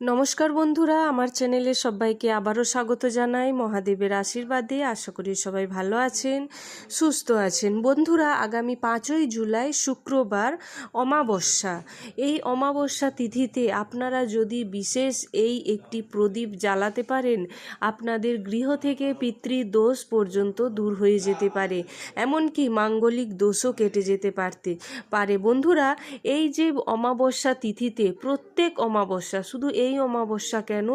নমস্কার বন্ধুরা, আমার চ্যানেলে সবাইকে আবারও স্বাগত জানাই। মহাদেবের আশীর্বাদে আশা করি সবাই ভালো আছেন, সুস্থ আছেন। বন্ধুরা, আগামী পাঁচই জুলাই শুক্রবার অমাবস্যা। এই অমাবস্যা তিথিতে আপনারা যদি বিশেষ এই একটি প্রদীপ জ্বালাতে পারেন, আপনাদের গৃহ থেকে পিতৃদোষ পর্যন্ত দূর হয়ে যেতে পারে। এমনকি মাঙ্গলিক দোষও কেটে যেতে পারতে পারে। বন্ধুরা, এই যে অমাবস্যা তিথিতে প্রত্যেক অমাবস্যা, শুধু এই অমাবস্যা কেন?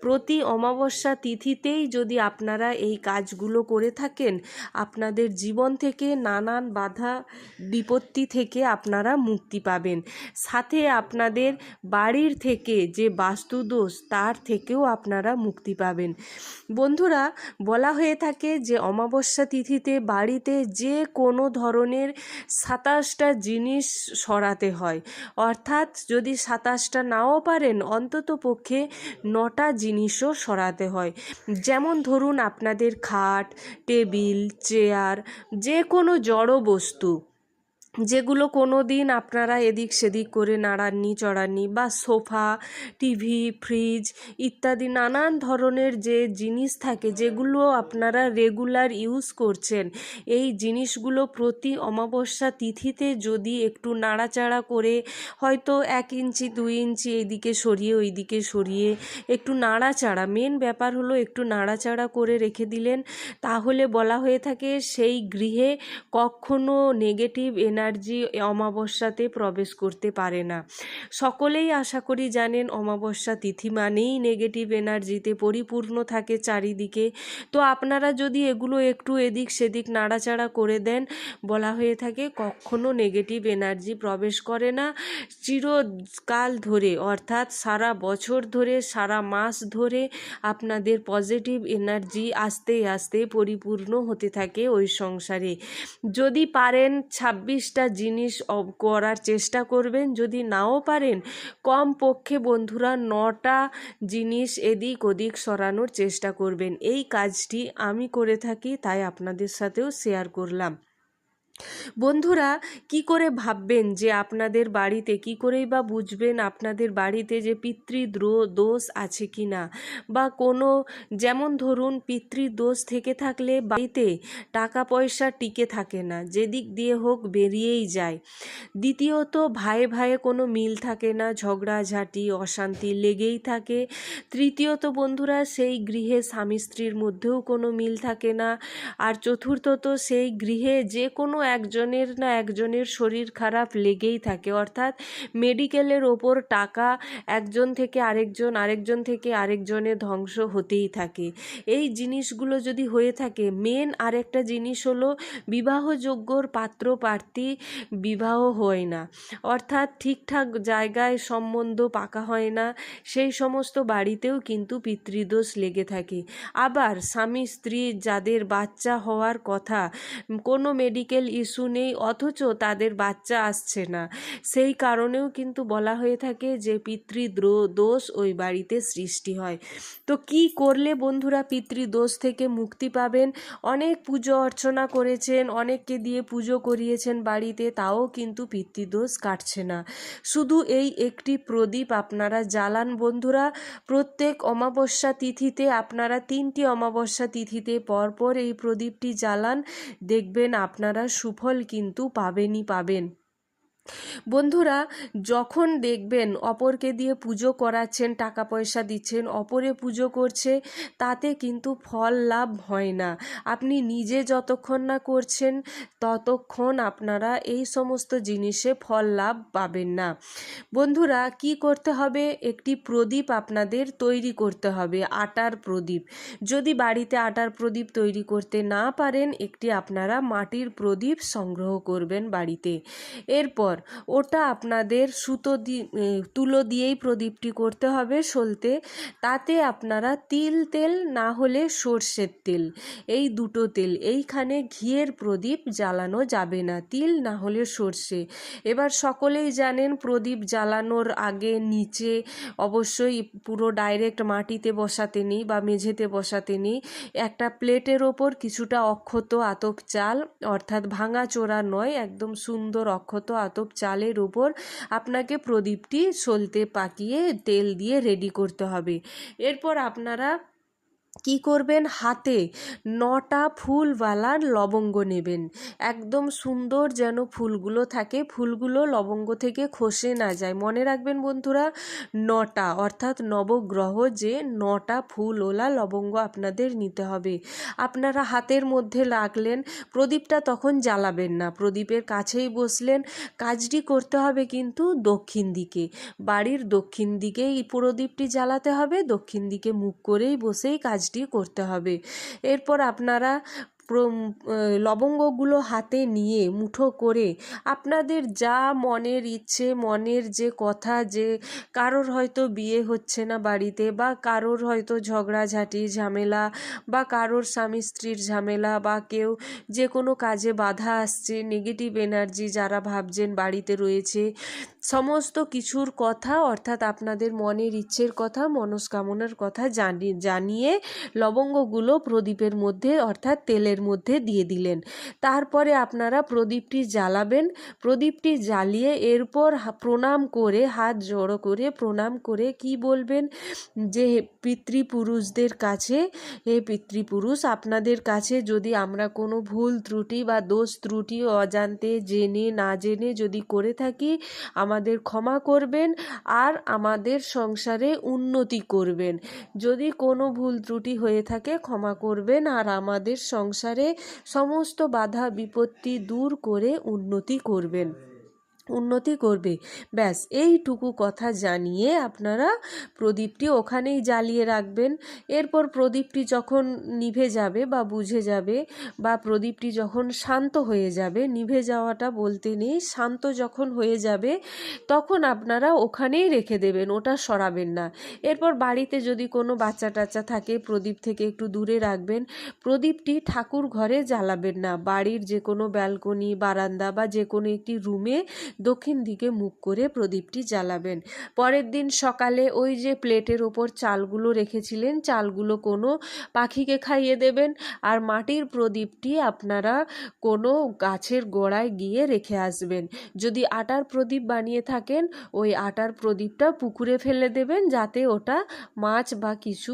প্রতি অমাবস্যা তিথিতেই যদি আপনারা এই কাজগুলো করে থাকেন, আপনাদের জীবন থেকে নানান বাধা বিপত্তি থেকে আপনারা মুক্তি পাবেন। সাথে আপনাদের বাড়ির থেকে যে বাস্তুদোষ, তার থেকেও আপনারা মুক্তি পাবেন। বন্ধুরা, বলা হয়ে থাকে যে অমাবস্যা তিথিতে বাড়িতে যে কোনো ধরনের সাতাশটা জিনিস সরাতে হয়। অর্থাৎ যদি সাতাশটা নাও পারেন, অন্তত পক্ষে নটা জিনিসও সরাতে হয়। যেমন ধরুন, আপনাদের খাট, টেবিল, চেয়ার, যে কোনো জড় বস্তু। যেগুলো কোনো দিন আপনারা এদিক সেদিক করে নাড়াননি, চড়াননি বা সোফা, টিভি, ফ্রিজ ইত্যাদি নানান ধরনের যে জিনিস থাকে যেগুলো আপনারা রেগুলার ইউজ করছেন, এই জিনিসগুলো প্রতি অমাবস্যা তিথিতে যদি একটু নাড়াচাড়া করে হয়তো এক ইঞ্চি, দুই ইঞ্চি এইদিকে সরিয়ে ওইদিকে সরিয়ে একটু নাড়াচাড়া, মেন ব্যাপার হলো একটু নাড়াচাড়া করে রেখে দিলেন, তাহলে বলা হয়ে থাকে সেই গৃহে কখনো নেগেটিভ এনার্জি অমাবস্যাতে প্রবেশ করতে পারে না। সকলেই আশা করি জানেন, অমাবস্যা তিথি মানেই নেগেটিভ এনার্জিতে পরিপূর্ণ থাকে চারিদিকে। তো আপনারা যদি এগুলো একটু এদিক সেদিক নাড়াচাড়া করে দেন, বলা হয়ে থাকে কখনো নেগেটিভ এনার্জি প্রবেশ করে না। চিরকাল ধরে, অর্থাৎ সারা বছর ধরে, সারা মাস ধরে আপনাদের পজিটিভ এনার্জি আস্তে আস্তে পরিপূর্ণ হতে থাকে ওই সংসারে। যদি পারেন ছাব্বিশটা জিনিস অব- করার চেষ্টা করবেন। যদি নাও পারেন কম পক্ষে বন্ধুরা নটা জিনিস এদিক ওদিক সরানোর চেষ্টা করবেন। এই কাজটি আমি করে থাকি, তাই আপনাদের সাথেও শেয়ার করলাম। বন্ধুরা, কি করে ভাববেন যে আপনাদের বাড়িতে, কি করেই বা বুঝবেন আপনাদের বাড়িতে যে পিতৃদ্রো, দোষ আছে কি না? বা কোনো, যেমন ধরুন পিতৃদোষ থেকে থাকলে বাড়িতে টাকা পয়সা টিকে থাকে না, যেদিক দিয়ে হোক বেরিয়েই যায়। দ্বিতীয়ত ভাইয়ে ভাইয়ে কোনো মিল থাকে না, ঝগড়াঝাটি, অশান্তি লেগেই থাকে। তৃতীয়ত, বন্ধুরা, সেই গৃহে স্বামী স্ত্রীর মধ্যেও কোনো মিল থাকে না। আর চতুর্থত, সেই গৃহে যে কোনো একজনের না একজনের শরীর খারাপ লেগেই থাকে। অর্থাৎ মেডিকেলের ওপর টাকা একজন থেকে আরেকজন আরেকজন থেকে আরেকজনের ধ্বংস হতেই থাকে। এই জিনিসগুলো যদি হয়ে থাকে মেন আরেকটা জিনিস হলো বিবাহযোগ্যর পাত্র প্রার্থী বিবাহ হয় না। অর্থাৎ ঠিকঠাক জায়গায় সম্বন্ধ পাকা হয় না, সেই সমস্ত বাড়িতেও কিন্তু পিতৃদোষ লেগে থাকে। আবার স্বামী স্ত্রী যাদের বাচ্চা হওয়ার কথা, কোনো মেডিকেল ইস্যু নেই, অথচ তাদের বাচ্চা আসছে না। সেই কারণেও কিন্তু বলা হয়ে থাকে যে পিতৃদ্রো দোষ ওই বাড়িতে সৃষ্টি হয়। তো কি করলে বন্ধুরা পিতৃদোষ থেকে মুক্তি পাবেন? অনেক পুজো অর্চনা করেছেন, অনেককে দিয়ে পুজো করিয়েছেন বাড়িতে, তাও কিন্তু পিতৃদোষ কাটছে না। শুধু এই একটি প্রদীপ আপনারা জ্বালান বন্ধুরা। প্রত্যেক অমাবস্যা তিথিতে আপনারা তিনটি অমাবস্যা তিথিতে পরপর এই প্রদীপটি জ্বালান। দেখবেন আপনারা সুফল কিন্তু পাবেনই পাবেন। বন্ধুরা, যখন দেখবেন অপরকে দিয়ে পুজো করাচ্ছেন, টাকা পয়সা দিচ্ছেন, অপরে পুজো করছে, তাতে কিন্তু ফল লাভ হয় না। আপনি নিজে যতক্ষণ না করছেন, ততক্ষণ আপনারা এই সমস্ত জিনিসে ফল লাভ পাবেন না। বন্ধুরা, কি করতে হবে? একটি প্রদীপ আপনাদের তৈরি করতে হবে, আটার প্রদীপ। যদি বাড়িতে আটার প্রদীপ তৈরি করতে না পারেন, একটি আপনারা মাটির প্রদীপ সংগ্রহ করবেন বাড়িতে। এরপর ওটা আপনাদের সুতো দি তুলো দিয়েই প্রদীপটি করতে হবে সলতে। তাতে আপনারা তিল তেল না হলে সর্ষের তেল। এই দুটো তেল। এইখানে ঘিয়ের প্রদীপ জ্বালানো যাবে না। তিল না হলে সর্ষে। এবার সকলেই জানেন প্রদীপ জ্বালানোর আগে নিচে অবশ্যই পুরো ডাইরেক্ট মাটিতে বসাতে নিই বা মেঝেতে বসাতে নিই। একটা প্লেটের ওপর কিছুটা অক্ষত আতপ চাল, অর্থাৎ ভাঙা চোরা নয়, একদম সুন্দর অক্ষত আতপ চালের ওপর আপনাকে প্রদীপটি সলতে পাকিয়ে তেল দিয়ে রেডি করতে হবে। এরপর আপনারা কি করবেন? হাতে নটা ফুলওয়ালা লবঙ্গ নেবেন। একদম সুন্দর যেন ফুলগুলো থাকে, ফুলগুলো লবঙ্গ থেকে খসে না যায়। মনে রাখবেন বন্ধুরা, নটা, অর্থাৎ নবগ্রহ যে নটা ফুলওলা লবঙ্গ আপনাদের নিতে হবে। আপনারা হাতের মধ্যে রাখলেন প্রদীপটা তখন জ্বালাবেন না। প্রদীপের কাছেই বসলেন। কাজটি করতে হবে কিন্তু দক্ষিণ দিকে। বাড়ির দক্ষিণ দিকেই প্রদীপটি জ্বালাতে হবে। দক্ষিণ দিকে মুখ করেই বসেই কাজটি করতে হবে। এরপর আপনারা লবঙ্গগুলো হাতে নিয়ে মুঠো করে আপনাদের যা মনের ইচ্ছে, মনের যে কথা, যে কারোর হয়তো বিয়ে হচ্ছে না বাড়িতে বা কারোর হয়তো ঝগড়াঝাটি, ঝামেলা বা কারোর স্বামী স্ত্রীর ঝামেলা বা কেউ যে কোনো কাজে বাধা আসছে নেগেটিভ এনার্জি যারা ভাবছেন বাড়িতে রয়েছে সমস্ত কিছুর কথা, অর্থাৎ আপনাদের মনের ইচ্ছের কথা, মনস্কামনার কথা জানি, জানিয়ে লবঙ্গগুলো প্রদীপের মধ্যে, অর্থাৎ তেলের মধ্যে দিয়ে দিলেন। তারপরে আপনারা প্রদীপটি জ্বালাবেন। প্রদীপটি জ্বালিয়ে এরপর প্রণাম করে, হাত জড়ো করে, প্রণাম করে কি বলবেন? যে পিতৃপুরুষদের কাছে, হে পিতৃপুরুষ, আপনাদের কাছে যদি আমরা কোনো ভুল ত্রুটি বা দোষ ত্রুটি অজান্তে জেনে, না জেনে যদি করে থাকি আমাদের ক্ষমা করবেন আর আমাদের সংসারে উন্নতি করবেন। যদি কোনো ভুল ত্রুটি হয়ে থাকে, ক্ষমা করবেন আর আমাদের সংসারে সমস্ত বাধা বিপত্তি দূর করে উন্নতি করবেন। উন্নতি করবে। ব্যাস, এইটুকু কথা জানিয়ে আপনারা প্রদীপটি ওখানেই জ্বালিয়ে রাখবেন। এরপর প্রদীপটি যখন নিভে যাবে বা বুঝে যাবে বা প্রদীপটি যখন শান্ত হয়ে যাবে, নিভে যাওয়াটা বলতে নেই, শান্ত যখন হয়ে যাবে, তখন আপনারা ওখানেই রেখে দেবেন, ওটা সরাবেন না। এরপর বাড়িতে যদি কোনো বাচ্চা টাচ্চা থাকে, প্রদীপ থেকে একটু দূরে রাখবেন। প্রদীপটি ঠাকুর ঘরে জ্বালাবেন না। বাড়ির যে কোনো ব্যালকনি, বারান্দা বা যে কোনো একটি রুমে দক্ষিণ দিকে মুখ করে প্রদীপটি জ্বালাবেন। পরের দিন সকালে ওই যে প্লেটের ওপর চালগুলো রেখেছিলেন, চালগুলো কোনো পাখিকে খাইয়ে দেবেন আর মাটির প্রদীপটি আপনারা কোনো গাছের গোড়ায় গিয়ে রেখে আসবেন। যদি আটার প্রদীপ বানিয়ে থাকেন, ওই আটার প্রদীপটা পুকুরে ফেলে দেবেন যাতে ওটা মাছ বা কিছু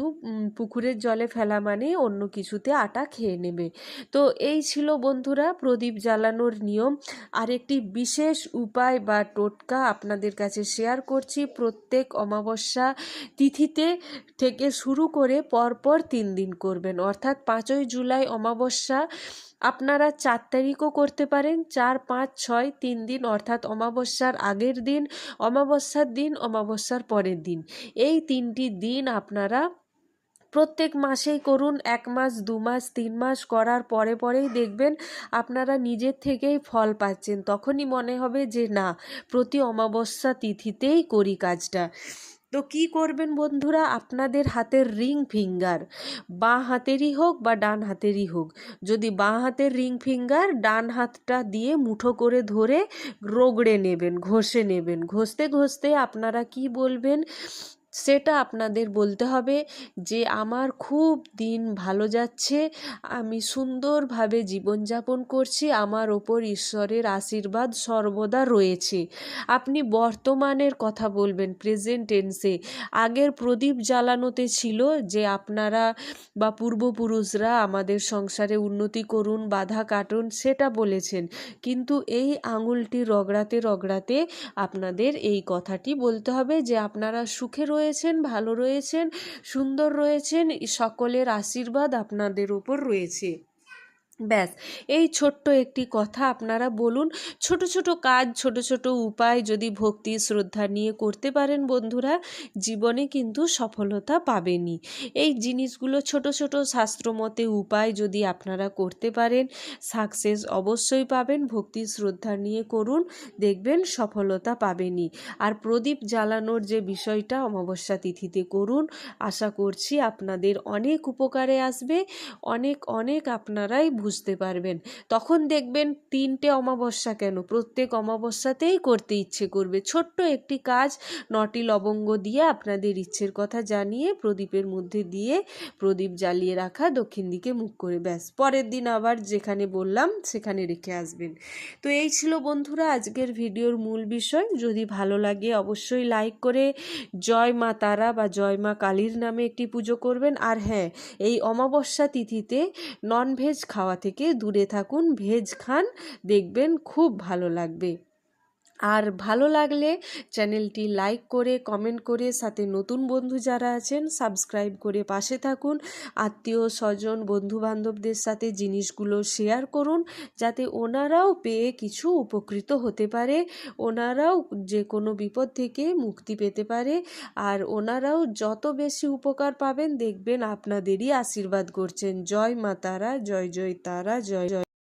পুকুরের জলে ফেলা মানে অন্য কিছুতে আটা খেয়ে নেবে। তো এই ছিল বন্ধুরা প্রদীপ জ্বালানোর নিয়ম। আরেকটি বিশেষ উপায় বা টোটকা আপনাদের কাছে শেয়ার করছি প্রত্যেক অমাবস্যা তিথিতে থেকে শুরু করে পরপর তিন দিন করবেন। অর্থাৎ পাঁচই জুলাই অমাবস্যা আপনারা চার তারিখও করতে পারেন। চার, পাঁচ, ছয়, তিন দিন অর্থাৎ অমাবস্যার আগের দিন, অমাবস্যার দিন, অমাবস্যার পরের দিন। এই তিনটি দিন আপনারা প্রত্যেক মাসেই করুন, এক মাস, দু মাস, তিন মাস করার পরে পরেই দেখবেন আপনারা নিজের থেকেই ফল পাচ্ছেন। তখনই মনে হবে যে না, প্রতি অমাবস্যা তিথিতেই করি কাজটা। তো কি করবেন বন্ধুরা? আপনাদের হাতের রিং ফিঙ্গার, বাঁ হাতেরই হোক বা ডান হাতেরই হোক। যদি বাঁ হাতের রিং ফিঙ্গার, ডান হাতটা দিয়ে মুঠো করে ধরে রগড়ে নেবেন, ঘষে নেবেন। ঘষতে ঘষতে আপনারা কি বলবেন? সেটা আপনাদের বলতে হবে যে, আমার খুব দিন ভালো যাচ্ছে, আমি সুন্দরভাবে জীবনযাপন করছি, আমার ওপর ঈশ্বরের আশীর্বাদ সর্বদা রয়েছে। আপনি বর্তমানের কথা বলবেন প্রেজেন্ট টেন্সে আগের প্রদীপ জ্বালানোতে ছিল যে, আপনারা বা পূর্বপুরুষরা আমাদের সংসারে উন্নতি করুন, বাধা কাটুন, সেটা বলেছেন। কিন্তু এই আঙুলটি রগড়াতে রগড়াতে আপনাদের এই কথাটি বলতে হবে যে, আপনারা সুখে রয়েছেন ভালো রয়েছেন সুন্দর রয়েছেন সকলের আশীর্বাদ আপনাদের উপর রয়েছে। ব্যাস, এই ছোট্ট একটি কথা আপনারা বলুন। ছোট ছোট কাজ, ছোট ছোট উপায় যদি ভক্তি, শ্রদ্ধা নিয়ে করতে পারেন বন্ধুরা, জীবনে কিন্তু সফলতা পাবেনই। এই জিনিসগুলো ছোট ছোট শাস্ত্রমতে উপায় যদি আপনারা করতে পারেন সাকসেস অবশ্যই পাবেন, ভক্তি, শ্রদ্ধা নিয়ে করুন, দেখবেন সফলতা পাবেনই। আর প্রদীপ জ্বালানোর যে বিষয়টা, অমাবস্যা তিথিতে করুন, আশা করছি আপনাদের অনেক উপকারে আসবে। অনেক অনেক আপনারাই বুঝতে পারবেন। তখন দেখবেন তিনটে অমাবস্যা কেন? প্রত্যেক অমাবস্যাতেই করতে ইচ্ছে করবে। ছোট্ট একটি কাজ নটি লবঙ্গ দিয়ে আপনাদের ইচ্ছের কথা জানিয়ে, প্রদীপের মধ্যে দিয়ে প্রদীপ জ্বালিয়ে রাখা, দক্ষিণ দিকে মুখ করে ব্যাস। পরের দিন আবার যেখানে বললাম, সেখানে রেখে আসবেন। তো এই ছিল বন্ধুরা আজকের ভিডিওর মূল বিষয়। যদি ভালো লাগে অবশ্যই লাইক করে জয় মা তারা বা জয় মা কালীর নামে একটি পুজো করবেন। আর হ্যাঁ এই অমাবস্যা তিথিতে নন ভেজ খাওয়া থেকে দূরে থাকুন ভেজ খান দেখবেন খুব ভালো লাগবে। আর ভালো লাগলে চ্যানেলটি লাইক করে, কমেন্ট করে, সাথে নতুন বন্ধু যারা আছেন, সাবস্ক্রাইব করে পাশে থাকুন। আত্মীয় স্বজন বন্ধু বান্ধবদের সাথে জিনিসগুলো শেয়ার করুন, যাতে ওনারাও পেয়ে কিছু উপকৃত হতে পারে, ওনারাও যে কোনো বিপদ থেকে মুক্তি পেতে পারে, আর ওনারাও যত বেশি উপকার পাবেন, দেখবেন আপনাদেরই আশীর্বাদ করছেন জয় মা তারা, জয় জয় তারা, জয় জয়।